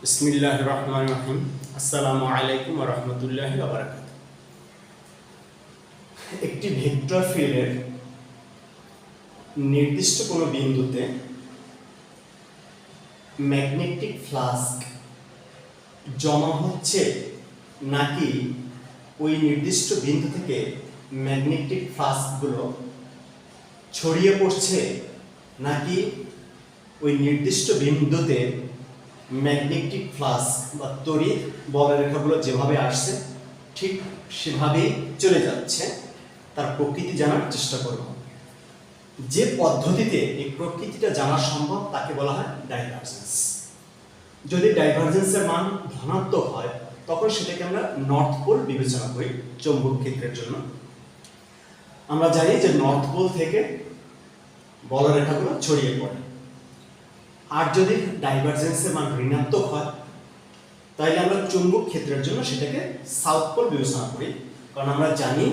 বিসমিল্লাহ রহমান রহিম আসসালামু আলাইকুম রহমতুল্লাহ বারাকাত একটি ভেক্টর ফিল্ডের নির্দিষ্ট কোনো বিন্দুতে ম্যাগনেটিক ফ্লাস্ক জমা হচ্ছে নাকি ওই নির্দিষ্ট বিন্দু থেকে ম্যাগনেটিক ফ্লাস্কগুলো ছড়িয়ে পড়ছে নাকি ওই নির্দিষ্ট বিন্দুতে ম্যাগনেটিক ফ্লাস্ক বা তড়িৎ বলরেখাগুলো যেভাবে আসছে, ঠিক সেভাবেই চলে যাচ্ছে। তার প্রকৃতি জানার চেষ্টা করব। যে পদ্ধতিতে এই প্রকৃতিটা জানা সম্ভব তাকে বলা হয় ডাইভারজেন্স যদি ডাইভারজেন্সের মান ধনাত্মক হয়, তখন সেটাকে আমরা নর্থ পোল বিবেচনা করি চৌম্বক ক্ষেত্রের জন্য। আমরা জানি যে নর্থ পোল থেকে বলরেখাগুলো ছড়িয়ে পড়ে। আর যদি ডাইভারজেন্সের মান ঋণাত্মক হয় তাহলে আমরা চুম্বক ক্ষেত্রের জন্য সেটাকে সাউথ পোল বিবেচনা করি। কারণ আমরা জানি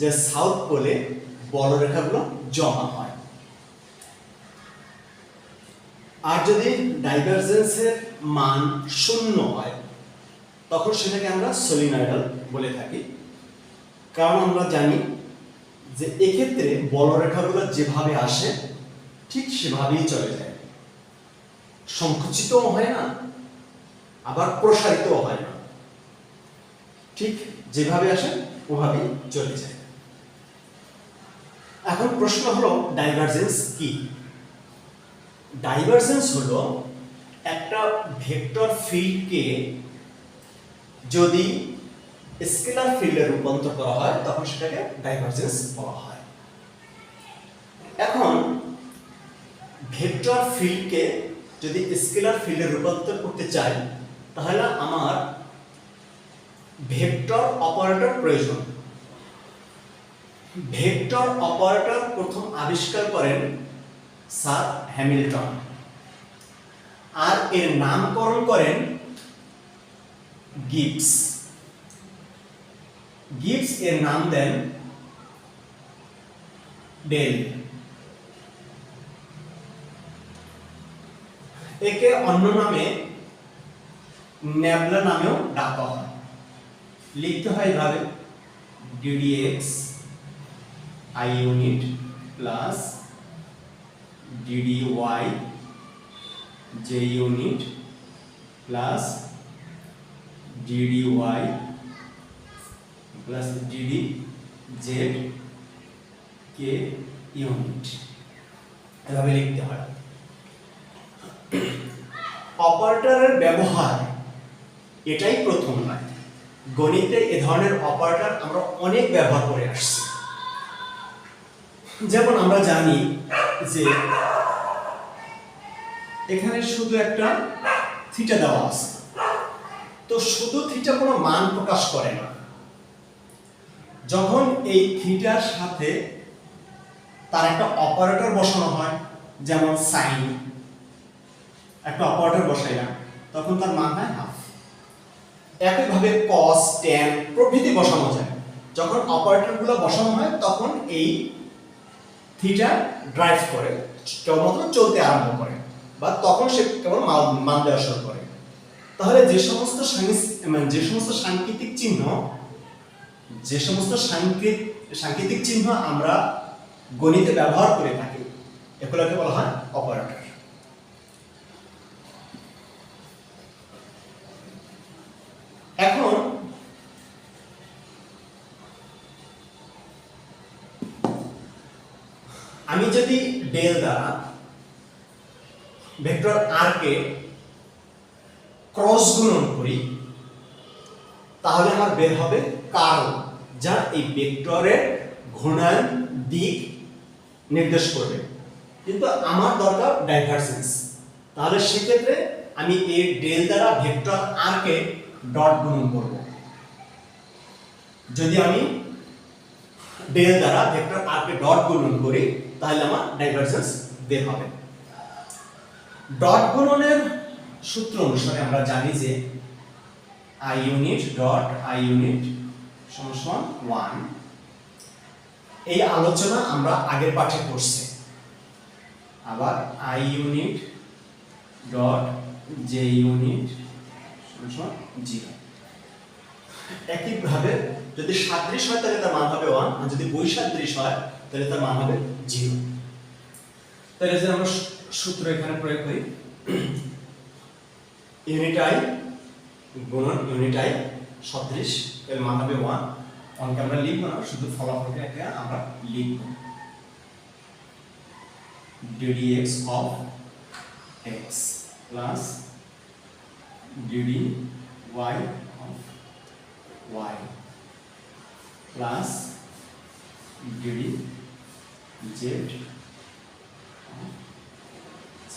যে সাউথ পোলে বলরেখাগুলো জমা হয়। আর যদি ডাইভারজেন্সের মান শূন্য হয়, তখন সেটাকে আমরা সলিনয়েডাল বলে থাকি। কারণ আমরা জানি যে এক্ষেত্রে বলরেখাগুলো যেভাবে আসে, ঠিক সেভাবেই চলে যায়। সংকুচিতও হয় না, আবার প্রসারিতও হয় না। ঠিক যেভাবে আসে, ওভাবেই চলে যায়। এখন প্রশ্ন হলো ডাইভারজেন্স কি? ডাইভারজেন্স হলো একটা ভেক্টর ফিল্ডকে যদি স্কেলার ফিল্ডে রূপান্তর করা হয়, তখন সেটাকে ডাইভারজেন্স বলা হয়। এখন ভেক্টর ফিল্ডকে যদি স্কেলার ফিল্ডে রূপান্তর করতে চাই, তাহলে আমার ভেক্টর অপারেটর প্রয়োজন। ভেক্টর অপারেটর প্রথম আবিষ্কার করেন স্যার হ্যামিল্টন। আর এর নামকরণ করেন গিবস। গিবস এর নাম দেন ডেল। একে অন্য নামে ন্যাবলা নামেও ডাকা হয়। লিখতে হয় এভাবে d d x i unit plus d d y j unit plus d d y plus d d z k unit এভাবে লিখতে হয়। অপারেটরের ব্যবহার, এটাই প্রথম নয়। গণিতে এ ধরনের অপারেটর আমরা অনেক ব্যবহার করে আসছি। যেমন আমরা জানি যে এখানে শুধু একটা থিটা দেওয়া আছে। তো শুধু থিটা কোনো মান প্রকাশ করে না। যখন এই থিটার সাথে তার একটা অপারেটর বসানো হয়, যেমন সাইন একটা অপারেটর বসাইলাম। তখন তার মান হয় হাফ। একইভাবে কস ট্যান প্রভৃতি বসানো যায়। যখন অপারেটরগুলো বসানো হয়, তখন এই থিটা ড্রাইভ করে, কেবলমাত্র চলতে আরম্ভ করে বা তখন সে কেবল মান- দেওয়া শুরু করে। তাহলে যে সমস্ত মানে যে সমস্ত সাংকেতিক চিহ্ন, যে সমস্ত সাংকেত, সাংকেতিক চিহ্ন আমরা গণিতে ব্যবহার করে থাকি, এগুলোকে বলা হয় অপারেটর এখন আমি যদি ডেল দ্বারা ভেক্টর আর কে ক্রস গুণন করি, তাহলে আমার বের হবে কার্ল যা এই ভেক্টরের ঘূর্ণায়ন দিক নির্দেশ করবে। কিন্তু আমার দরকার ডাইভারজেন্স তাহলে সেক্ষেত্রে আমি এই ডেল দ্বারা ভেক্টর আর কে ডট গুণন করব। যদি আমি ডেল দ্বারা ভেক্টর আর কে ডট গুণন করি তাহলে আমার ডাইভারজেন্স বের হবে। ডট গুণনের সূত্র অনুসারে আমরা জানি যে i unit dot i unit সমান ওয়ান এই আলোচনা আমরা আগের পাঠে করছি। আবার i unit dot j unit সমান জিরো একইভাবে যদি সাদৃশ হয় তাহলে তার মান হবে ওয়ান আর যদি বৈসাদৃশ হয় তাহলে তার মান হবে জিরো তাহলে যে আমরা সূত্র এখানে প্রয়োগ করি ইউনিট আই গুণন ইউনিট আই সদৃশ এর মান হবে ওয়ান ওয়ানকে আমরা লিখব না, শুধু ফলাফলকে একটা আমরা লিখব। of x plus dd y of y plus dd z z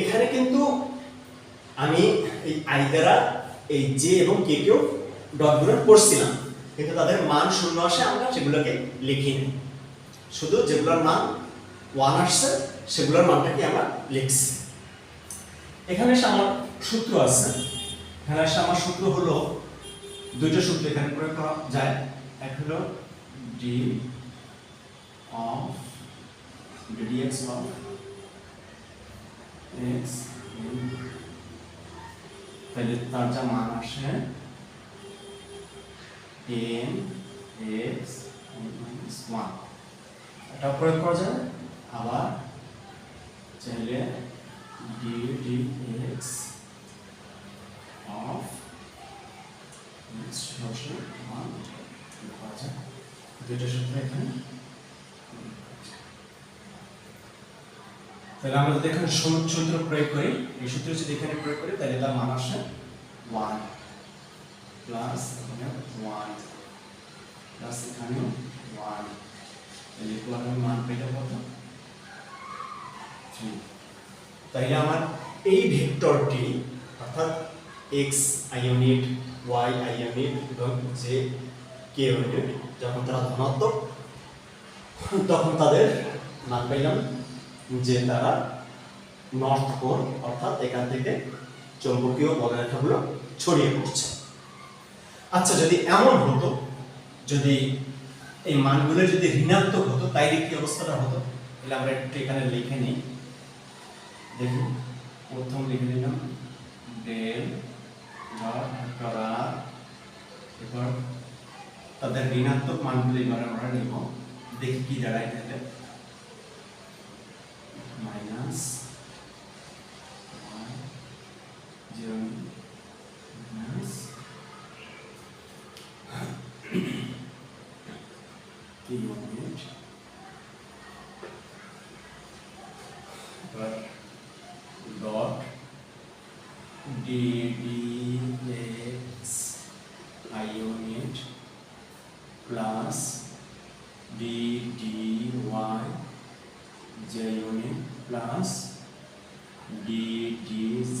এখানে কিন্তু আমি এই আই দ্বারা এই জে এবং কে কেও ডট গুণন করছিলাম কিন্তু তাদের মান শূন্য আসে, আমরা সেগুলোকে লিখি নি। শুধু যেগুলোর মান ওয়ান আসছে, সেগুলোর মানটাকে আমরা লিখছি। এখানে এসে আমার সূত্র আছে। এখানে এসে আমার সূত্র হলো, দুইটা সূত্র এখানে প্রয়োগ করা যায়। এক হলো d of d x of x তাহলে তার যা মান আসে n x minus 1 এটা প্রয়োগ করা যায়? আবার চাইলে d dx of x সরাসরি 1 করা যায় এখানে? তাহলে আমরা যদি সূত্র প্রয়োগ করি, এই সূত্র যদি এখানে প্রয়োগ করি, তাহলে তার মান আসে ওয়ান প্লাস এখানে ওয়ান প্লাস এখানে ওয়ান তাহলে এগুলো আমি মান পেতে কত? থ্রি তাইলে আমার এই ভেক্টরটি, অর্থাৎ x i unit y i unit এবং জে কে ইউনিট যখন তারা ধনাত্মক, তখন তাদের মান পেলাম যে তারা নর্থ পোল অর্থাৎ এখান থেকে চৌম্বকীয় বলরেখাগুলো ছড়িয়ে পড়ছে। আচ্ছা যদি এমন হতো, যদি এই মানগুলো যদি ঋণাত্মক হতো, তাইলে কি অবস্থাটা হতো? তাহলে আমরা একটু এখানে লিখে নিই। দেখুন, প্রথম লিখে নিলাম ডেল এবার তাদের ঋণাত্মক মানগুলো এবার আমরা নিব। দেখি কি দাঁড়ায় তাহলে minus 1 0 minus কি এবার dot d d x i unit plus d d y j unit plus d d z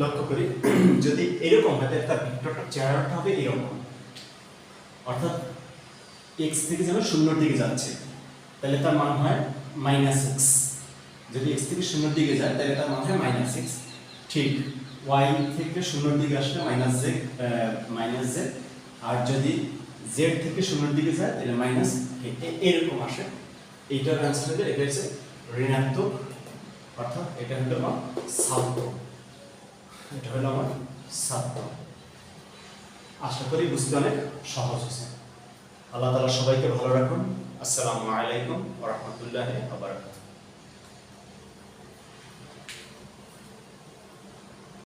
লক্ষ্য করি। যদি এরকম হয়, তাহলে তার ভেক্টরটার চেহারাটা হবে এরকম। অর্থাৎ এক্স থেকে যেন শূন্যর দিকে যাচ্ছে, তাহলে তার মান হয় মাইনাস এক্স যদি এক্স থেকে শূন্যর দিকে যায়, তাহলে তার মান হয় মাইনাস এক্স ঠিক ওয়াই থেকে শূন্যর দিকে আসলে মাইনাস জেড মাইনাস জেড আর যদি জেড থেকে শূন্যর দিকে যায়, তাহলে মাইনাস এরকম আসে। এইটার অ্যান্সার হবে এটা হচ্ছে ঋণাত্মক, অর্থাৎ এটা হলো সাধ্য এটা হলো আমার সাধ্য আশা করি বুঝতে অনেক সহজ হয়েছে। আল্লাহ তালা সবাইকে ভালো রাখুন। আসসালামু আলাইকুম ওরহমতুল্লাহ আবার